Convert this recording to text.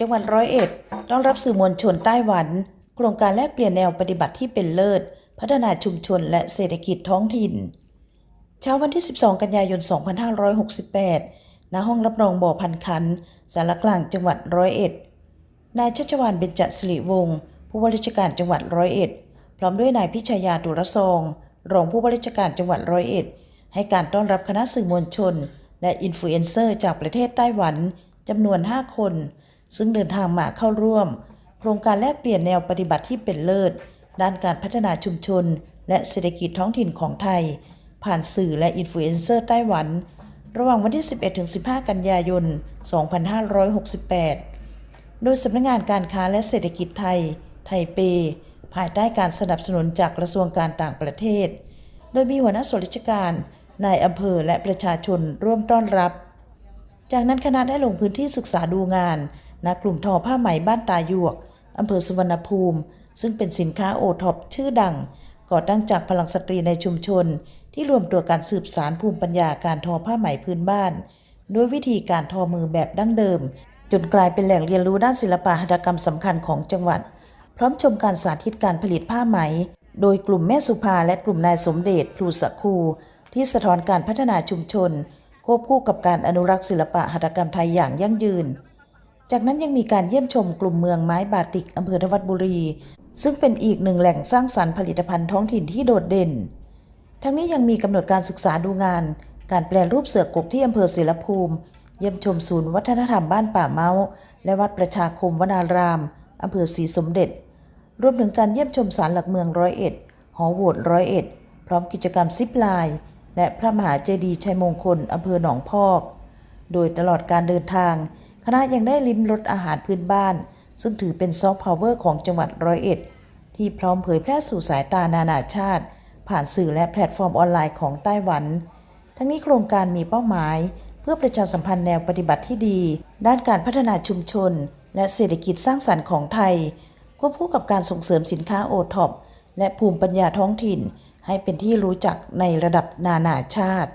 จังหวัดร้อยเอ็ดต้อนรับสื่อมวลชนไต้หวัน โครงการแลกเปลี่ยนแนวปฏิบัติที่เป็นเลิศ พัฒนาชุมชนและเศรษฐกิจท้องถิ่น เช้าวันที่ 12 กันยายน 2568 ณ ห้องรับรองบ่อพันคัน สารกลางจังหวัดร้อยเอ็ด นายชัชวานเบญจสิริวงศ์ผู้ว่าราชการจังหวัดร้อยเอ็ด พร้อมด้วยนายพิชยาดุรซอง รองผู้ว่าราชการจังหวัดร้อยเอ็ด ให้การต้อนรับคณะสื่อมวลชน และอินฟลูเอนเซอร์จากประเทศไต้หวันจำนวน 5 คน ซึ่งเดินทางมาเข้าร่วม โครงการแลกเปลี่ยนแนวปฏิบัติที่เป็นเลิศ ด้านการพัฒนาชุมชน และเศรษฐกิจท้องถิ่นของไทย ผ่านสื่อและอินฟลูเอนเซอร์ไต้หวัน ระหว่างวันที่ 11-15 กันยายน 2568 โดยสำนักงานการค้าและเศรษฐกิจไทย ไทเป ภายใต้การสนับสนุนจากกระทรวงการต่างประเทศ โดยมีหัวหน้าส่วนราชการนายอำเภอและประชาชนร่วมต้อนรับ จากนั้นคณะได้ลงพื้นที่ศึกษาดูงาน ณกลุ่มทอผ้าไหมบ้านตาหยวกอำเภอสุวรรณภูมิ ซึ่งเป็นสินค้าโอท็อปชื่อดัง ก่อตั้งจากพลังสตรีในชุมชน ที่รวมตัวการสืบสารภูมิปัญญาการทอผ้าไหมพื้นบ้าน ด้วยวิธีการทอมือแบบดั้งเดิม จนกลายเป็นแหล่งเรียนรู้ด้านศิลปะหัตถกรรมสำคัญของจังหวัด พร้อมชมการสาธิตการผลิตผ้าไหม โดยกลุ่มแม่สุภาและกลุ่มนายสมเด็จพลูสคูที่สะท้อนการพัฒนาชุมชน ควบคู่กับการอนุรักษ์ศิลปะหัตถกรรมไทยอย่างยั่งยืน จากนั้นยังมีการเยี่ยมชมกลุ่มเมืองไม้บาติกอำเภอทวัดบุรี ซึ่งเป็นอีกหนึ่งแหล่งสร้างสรรค์ผลิตภัณฑ์ท้องถิ่นที่โดดเด่น ทั้งนี้ยังมีกำหนดการศึกษาดูงาน การแปลรูปเสือกกที่อำเภอศิลภูมิ เยี่ยมชมศูนย์วัฒนธรรมบ้านป่าเมาและวัดประชาคมวนารามอำเภอศรีสมเด็จ รวมถึงการเยี่ยมชมศาลหลักเมืองร้อยเอ็ด หอโหวตร้อยเอ็ด พร้อมกิจกรรมซิปไลน์และพระมหาเจดีย์ชัยมงคลอำเภอหนองพอก โดยตลอดการเดินทาง คณะยังได้ลิ้มรสอาหารพื้นบ้าน ซึ่งถือเป็นซอฟต์พาวเวอร์ของจังหวัดร้อยเอ็ด ที่พร้อมเผยแพร่สู่สายตานานาชาติ ผ่านสื่อและแพลตฟอร์มออนไลน์ของไต้หวัน ทั้งนี้โครงการมีเป้าหมาย เพื่อประชาสัมพันธ์แนวปฏิบัติที่ดี ด้านการพัฒนาชุมชน และเศรษฐกิจสร้างสรรค์ของไทยควบคู่กับการส่งเสริมสินค้าโอท็อปและภูมิปัญญาท้องถิ่น ให้เป็นที่รู้จักในระดับนานาชาติ